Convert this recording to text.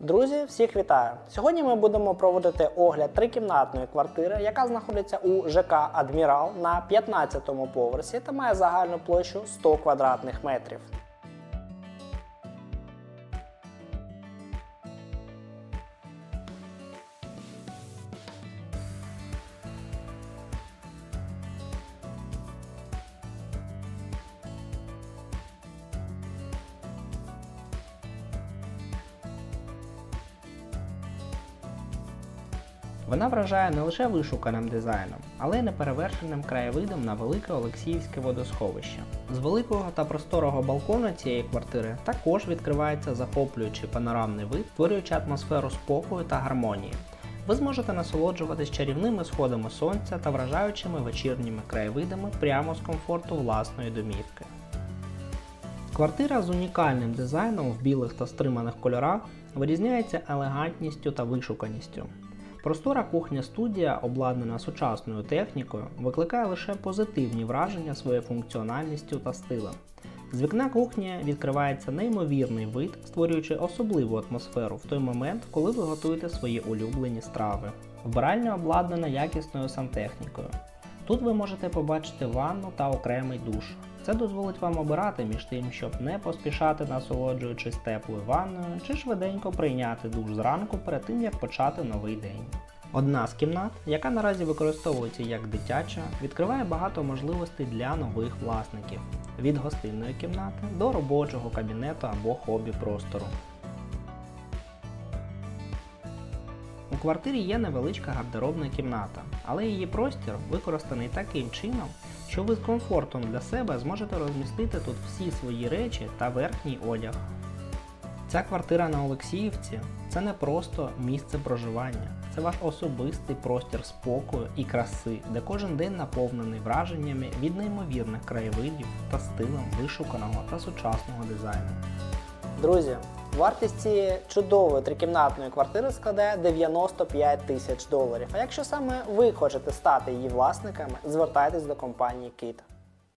Друзі, всіх вітаю! Сьогодні ми будемо проводити огляд трикімнатної квартири, яка знаходиться у ЖК Адмірал на 15-му поверсі та має загальну площу 100 квадратних метрів. Вона вражає не лише вишуканим дизайном, але й неперевершеним краєвидом на велике Олексіївське водосховище. З великого та просторого балкону цієї квартири також відкривається захоплюючий панорамний вид, створюючи атмосферу спокою та гармонії. Ви зможете насолоджуватись чарівними сходами сонця та вражаючими вечірніми краєвидами прямо з комфорту власної домівки. Квартира з унікальним дизайном в білих та стриманих кольорах вирізняється елегантністю та вишуканістю. Простора кухня-студія, обладнана сучасною технікою, викликає лише позитивні враження своєю функціональністю та стилем. З вікна кухні відкривається неймовірний вид, створюючи особливу атмосферу в той момент, коли ви готуєте свої улюблені страви. Вбиральня обладнана якісною сантехнікою. Тут ви можете побачити ванну та окремий душ. Це дозволить вам обирати між тим, щоб не поспішати насолоджуючись теплою ванною, чи швиденько прийняти душ зранку перед тим, як почати новий день. Одна з кімнат, яка наразі використовується як дитяча, відкриває багато можливостей для нових власників від гостинної кімнати до робочого кабінету або хобі простору. У квартирі є невеличка гардеробна кімната, але її простір використаний таким чином, що ви з комфортом для себе зможете розмістити тут всі свої речі та верхній одяг. Ця квартира на Олексіївці це не просто місце проживання, це ваш особистий простір спокою і краси, де кожен день наповнений враженнями від неймовірних краєвидів та стилем вишуканого та сучасного дизайну. Друзі, вартість цієї чудової трикімнатної квартири складає 95 тисяч доларів. А якщо саме ви хочете стати її власниками, звертайтесь до компанії KIT.